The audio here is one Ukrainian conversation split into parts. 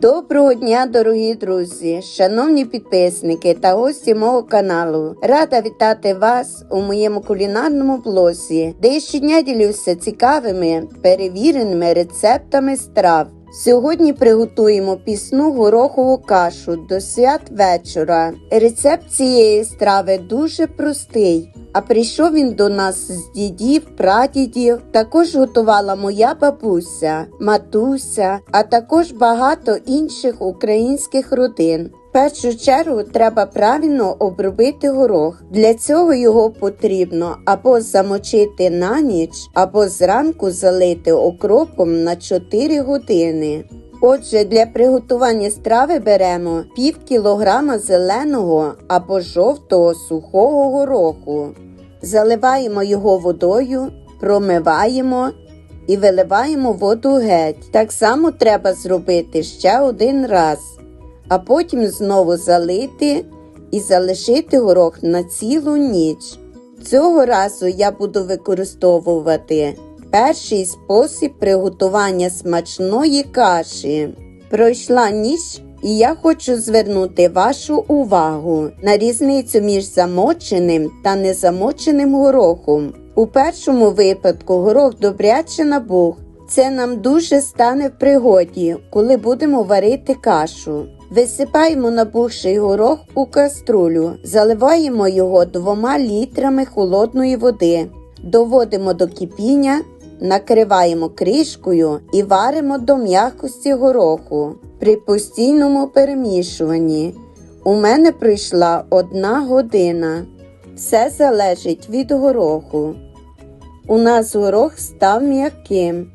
Доброго дня, дорогі друзі, шановні підписники та гості мого каналу. Рада вітати вас у моєму кулінарному блозі, де я щодня ділюся цікавими перевіреними рецептами страв. Сьогодні приготуємо пісну горохову кашу до свят вечора. Рецепт цієї страви дуже простий, а прийшов він до нас з дідів, прадідів. Також готувала моя бабуся, матуся, а також багато інших українських родин. В першу чергу треба правильно обробити горох. Для цього його потрібно або замочити на ніч, або зранку залити окропом на 4 години. Отже, для приготування страви беремо пів кілограма зеленого або жовтого сухого гороху. Заливаємо його водою, промиваємо і виливаємо воду геть. Так само треба зробити ще один раз, а потім знову залити і залишити горох на цілу ніч. Цього разу я буду використовувати перший спосіб приготування смачної каші. Пройшла ніч, і я хочу звернути вашу увагу на різницю між замоченим та незамоченим горохом. У першому випадку горох добряче набух. Це нам дуже стане в пригоді, коли будемо варити кашу. Висипаємо набухший горох у каструлю, заливаємо його двома літрами холодної води, доводимо до кипіння, накриваємо кришкою і варимо до м'якості гороху при постійному перемішуванні. У мене пройшла одна година. Все залежить від гороху. У нас горох став м'яким.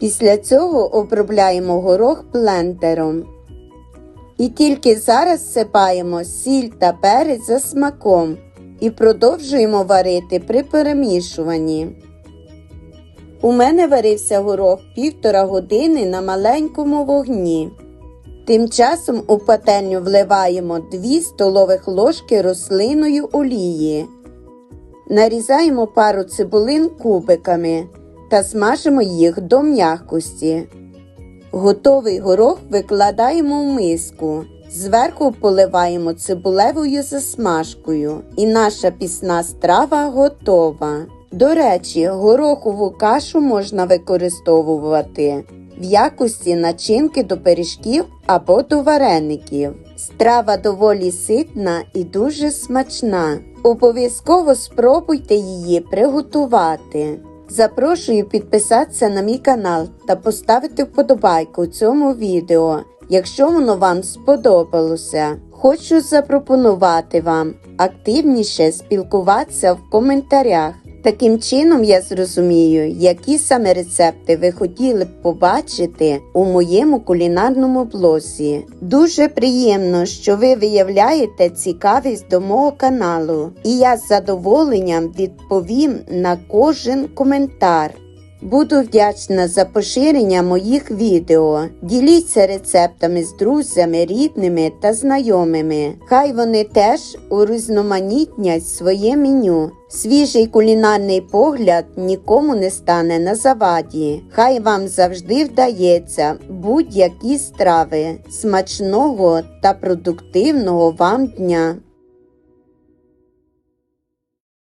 Після цього обробляємо горох блендером. І тільки зараз всипаємо сіль та перець за смаком і продовжуємо варити при перемішуванні. У мене варився горох півтора години на маленькому вогні. Тим часом у пательню вливаємо 2 столових ложки рослинної олії. Нарізаємо пару цибулин кубиками та смажимо їх до м'якості. Готовий горох викладаємо в миску. Зверху поливаємо цибулевою засмажкою, і наша пісна страва готова. До речі, горохову кашу можна використовувати в якості начинки до пиріжків або до вареників. Страва доволі ситна і дуже смачна. Обов'язково спробуйте її приготувати. Запрошую підписатися на мій канал та поставити вподобайку цьому відео, якщо воно вам сподобалося. Хочу запропонувати вам активніше спілкуватися в коментарях. Таким чином я зрозумію, які саме рецепти ви хотіли б побачити у моєму кулінарному блозі. Дуже приємно, що ви виявляєте цікавість до мого каналу, і я з задоволенням відповім на кожен коментар. Буду вдячна за поширення моїх відео. Діліться рецептами з друзями, рідними та знайомими. Хай вони теж урізноманітнять своє меню. Свіжий кулінарний погляд нікому не стане на заваді. Хай вам завжди вдається будь-які страви. Смачного та продуктивного вам дня!